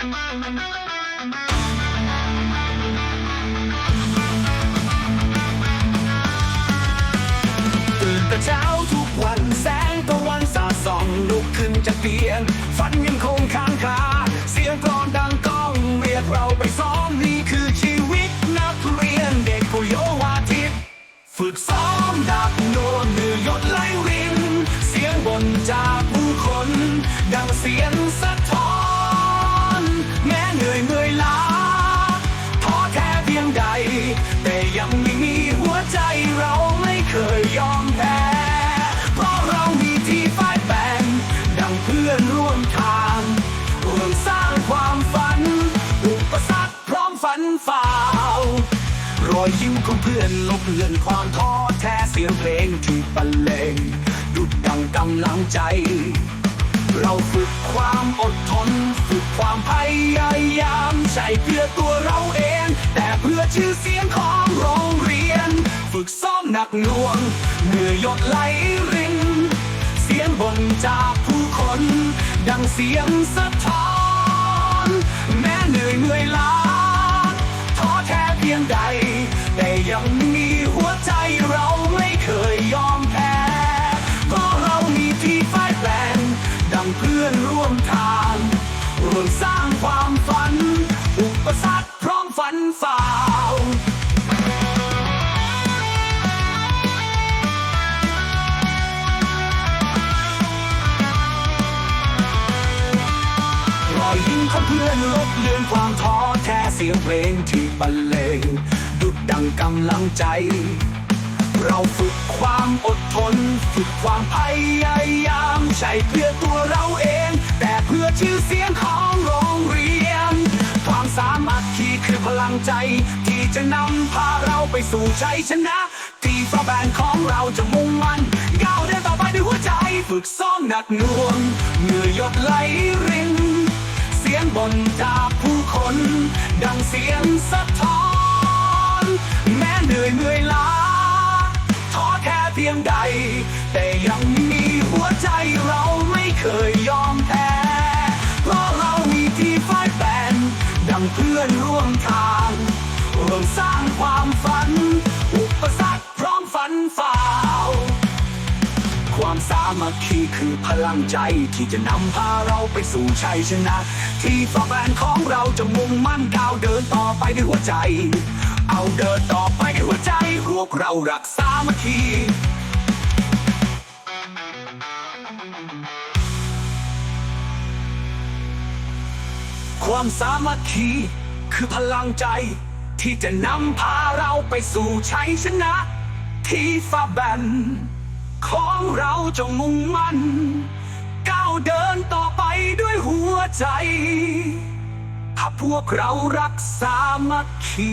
ตื่นแต่เช้าทุกวันแสงตะวันสาดส่องลุกขึ้นจากเตียง ฝันยังคงค้างคา เสียงกลอนดังก้องเรียกเราไปซ้อมนี่คือชีวิตนักเรียนเด็กผู้โยวาทิตฝึกซ้อมดักโดนมือหยดไหลริน เสียงบนจากผู้คน ดังเสียง อยเมื่อยล้าท้อแท้เพียงใด แต่ยังไม่มีหัวใจเราไม่เคยยอมแพ้ เพราะเรามีที่ฝ่ายแบ่งดังเพื่อนร่วมทางร่วมสร้างความฝัน อุปสรรคพร้อมฝันฝ่าวรอยยิ้มของเพื่อนลบเลือนความท้อแท้เสียงเพลงที่บรรเลงดุดดังกำลังใจ ใช่เพื่อตัวเราเอง แต่เพื่อชื่อเสียงของโรงเรียน ฝึกซ้อมหนักหน่วงเหนื่อยหยดไหลริน เสียงบ่นจากผู้คน ดังเสียงสะท้อน แม้เหนื่อยเมื่อยล้าท้อแท้เพียงใด แต่ยังมีหัวใจเราไม่เคยยอมแพ้ก็เรามีที่ฝ่ายแปลงดังเพื่อนร่วมทางร่วมสร้างความฝัน ของเพื่อนลบเลือนความท้อแท้เสียงเพลงที่บรรเลงดุดดังกำลังใจ เราฝึกความอดทน ฝึกความพยายามใช่เพื่อตัวเราเอง แต่เพื่อชื่อเสียงของโรงเรียน ความสามัคคีคือพลังใจ ที่จะนำพาเราไปสู่ชัยชนะที่ฟ้าแบนของเราจะมุ่งมั่นก้าวเดินต่อไปด้วยหัวใจ ฝึกซ้อมหนักหน่วงเหงื่อหยดไหลรินง บ่นจากผู้คน ดังเสียงสะท้อน แม้เหนื่อยเมื่อยล้าท้อแท้เพียงใด แต่ยังมีหัวใจเราไม่เคยยอมแพ้ มสามัคคีคือพลังใจที่จะนำพาเราไปสู่ชัยชนะ ที่ฝ่าแบนของเราจะมุ่งมั่นก้าวเดินต่อไปด้วยหัวใจ เอาเดินต่อไปด้วยหัวใจพวกเรารักสามัคคีความสามัคคีคือพลังใจ ที่จะนำพาเราไปสู่ชัยชนะ ที่ฟ้าแบน ของเราจงมุ่งมั่นก้าวเดินต่อไปด้วยหัวใจ ถ้าพวกเรารักสามัคคี